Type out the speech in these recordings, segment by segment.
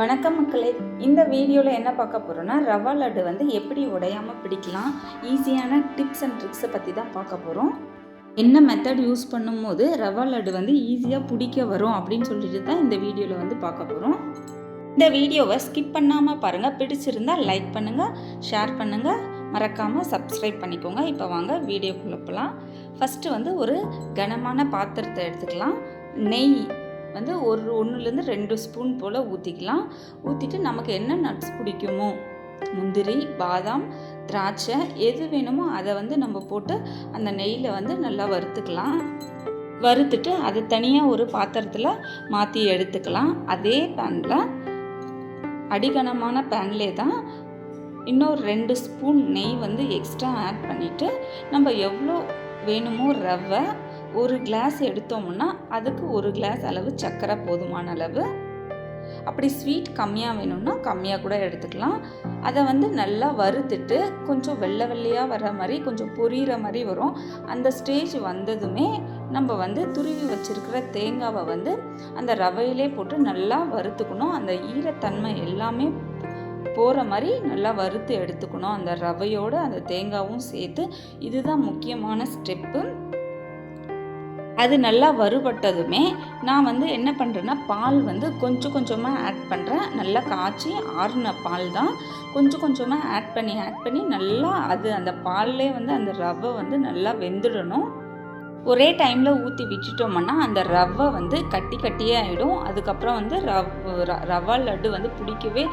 வணக்கம் மக்களே. இந்த வீடியோவில் என்ன பார்க்க போகிறோன்னா ரவா லட்டு வந்து எப்படி உடையாமல் பிடிக்கலாம் ஈஸியான டிப்ஸ் அண்ட் ட்ரிக்ஸை பற்றி தான் பார்க்க போகிறோம் என்ன மெத்தட் யூஸ் பண்ணும்போது ரவா லட்டு வந்து ஈஸியாக பிடிக்க வரும் அப்படின்னு சொல்லிட்டு தான் இந்த வீடியோவில் வந்து பார்க்க போகிறோம் இந்த வீடியோவை ஸ்கிப் பண்ணாமல் பாருங்கள் பிடிச்சிருந்தா லைக் பண்ணுங்கள் ஷேர் பண்ணுங்கள் மறக்காமல் சப்ஸ்கிரைப் பண்ணிக்கோங்க. இப்போ வாங்க வீடியோக்குள்ளே போகலாம் ஃபஸ்ட்டு வந்து ஒரு கனமான பாத்திரத்தை எடுத்துக்கலாம். நெய் வந்து ஒரு ஒன்றுலேருந்து ரெண்டு ஸ்பூன் போல் ஊற்றிக்கலாம் ஊற்றிட்டு நமக்கு என்ன நட்ஸ் பிடிக்குமோ முந்திரி பாதாம் திராட்சை எது வேணுமோ அதை வந்து நம்ம போட்டு அந்த நெய்யில் வந்து நல்லா வறுத்துக்கலாம். வறுத்துட்டு அதை தனியாக ஒரு பாத்திரத்தில் மாற்றி எடுத்துக்கலாம். அதே பேனில் அடிகனமான பேன்லே தான் இன்னொரு ரெண்டு ஸ்பூன் நெய் வந்து எக்ஸ்ட்ரா ஆட் பண்ணிவிட்டு நம்ம எவ்வளோ வேணுமோ ரவை ஒரு கிளாஸ் எடுத்தோம்னா அதுக்கு ஒரு கிளாஸ் அளவு சர்க்கரை போதுமான அளவு. அப்படி ஸ்வீட் கம்மியாக வேணும்னா கம்மியாக கூட எடுத்துக்கலாம். அதை வந்து நல்லா வறுத்துட்டு கொஞ்சம் வெள்ளை வெள்ளையாக வர மாதிரி கொஞ்சம் பொரியிற மாதிரி வரும். அந்த ஸ்டேஜ் வந்ததுமே நம்ம வந்து துருவி வச்சுருக்கிற தேங்காவை வந்து அந்த ரவையிலே போட்டு நல்லா வறுத்துக்கணும். அந்த ஈரத்தன்மை எல்லாமே போகிற மாதிரி நல்லா வறுத்து எடுத்துக்கணும். அந்த ரவையோடு அந்த தேங்காவும் சேர்த்து இதுதான் முக்கியமான ஸ்டெப்பு அது நல்லா வறுபட்டதுமே நான் வந்து என்ன பண்ணுறேன்னா பால் வந்து கொஞ்சம் கொஞ்சமாக ஆட் பண்ணுறேன் நல்லா காய்ச்சி ஆறுன பால் தான் கொஞ்சம் கொஞ்சமாக ஆட் பண்ணி ஆட் பண்ணி நல்லா அது அந்த பால்லே வந்து அந்த ரவை வந்து நல்லா வெந்துடணும். ஒரே டைமில் ஊற்றி விட்டுட்டோம்னா அந்த ரவை வந்து கட்டி கட்டியே ஆகிடும் அதுக்கப்புறம் வந்து ரவ் ரவா லட்டு வந்து பிடிக்கவே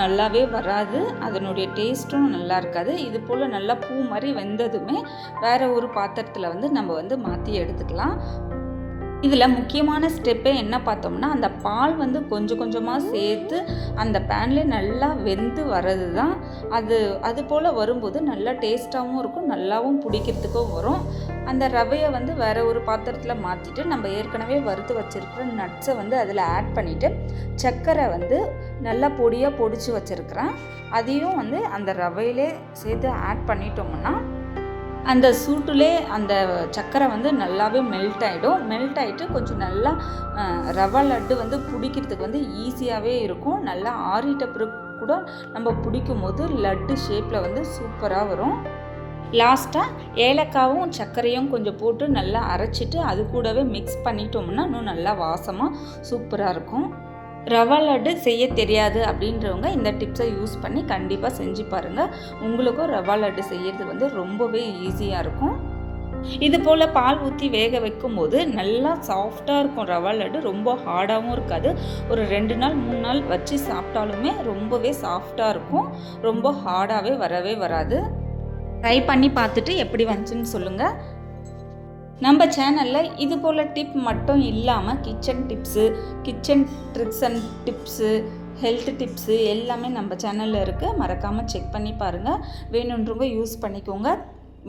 நல்லாவே வராது. அதனுடைய டேஸ்ட்டும் நல்லா இருக்காது. இது போல் நல்லா பூ மாதிரி வெந்ததுமே வேறு ஒரு பாத்திரத்தில் வந்து நம்ம வந்து மாற்றி எடுத்துக்கலாம். இதில் முக்கியமான ஸ்டெப்பே என்ன பார்த்தோம்னா அந்த பால் வந்து கொஞ்சம் கொஞ்சமாக சேர்த்து அந்த பேனில் நல்லா வெந்து வர்றது தான் அது அது போல் வரும்போது நல்லா டேஸ்ட்டாகவும் இருக்கும் நல்லாவும் பிடிக்கிறதுக்கும் வரும். அந்த ரவையை வந்து வேறு ஒரு பாத்திரத்தில் மாற்றிட்டு நம்ம ஏற்கனவே வறுத்து வச்சுருக்கிற நட்ஸை வந்து அதில் ஆட் பண்ணிவிட்டு சர்க்கரை வந்து நல்லா பொடியாக பொடிச்சு வச்சுருக்கிறேன். அதையும் வந்து அந்த ரவையிலே சேர்த்து ஆட் பண்ணிட்டோம்னா அந்த சூட்டுலே அந்த சக்கரை வந்து நல்லாவே மெல்ட் ஆகிடும் மெல்ட் ஆகிட்டு கொஞ்சம் நல்லா ரவா லட்டு வந்து பிடிக்கிறதுக்கு வந்து ஈஸியாகவே இருக்கும். நல்லா ஆறிட்ட பிறகு கூட நம்ம பிடிக்கும் போது லட்டு ஷேப்பில் வந்து சூப்பராக வரும். லாஸ்ட்டாக ஏலக்காவும் சர்க்கரையும் கொஞ்சம் போட்டு நல்லா அரைச்சிட்டு அது கூடவே மிக்ஸ் பண்ணிட்டோம்னா இன்னும் நல்லா வாசமாக சூப்பராக இருக்கும். ரவா லட்டு செய்ய தெரியாது அப்படின்றவங்க இந்த டிப்ஸை யூஸ் பண்ணி கண்டிப்பாக செஞ்சு பாருங்கள் உங்களுக்கும் ரவா லட்டு செய்யறது வந்து ரொம்பவே ஈஸியாக இருக்கும். இது போல் பால் ஊற்றி வேக வைக்கும்போது நல்லா சாஃப்டாக இருக்கும் ரவா லட்டு ரொம்ப ஹார்டாகவும் இருக்காது. ஒரு ரெண்டு நாள் மூணு நாள் வச்சு சாப்பிட்டாலுமே ரொம்பவே சாஃப்டாக இருக்கும். ரொம்ப ஹார்டாகவே வரவே வராது. ட்ரை பண்ணி பார்த்துட்டு எப்படி வந்துச்சுன்னு சொல்லுங்கள் நம்ம சேனலில் இது போல் டிப் மட்டும் இல்லாமல் kitchen tips kitchen tricks and tips health tips எல்லாமே நம்ம சேனலில் இருக்குது மறக்காமல் செக் பண்ணி பாருங்கள் வேணுன்றவங்க யூஸ் பண்ணிக்கோங்க.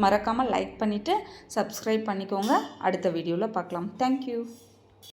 மறக்காமல் லைக் பண்ணிவிட்டு சப்ஸ்கிரைப் பண்ணிக்கோங்க. அடுத்த வீடியோவில் பார்க்கலாம். தேங்க்யூ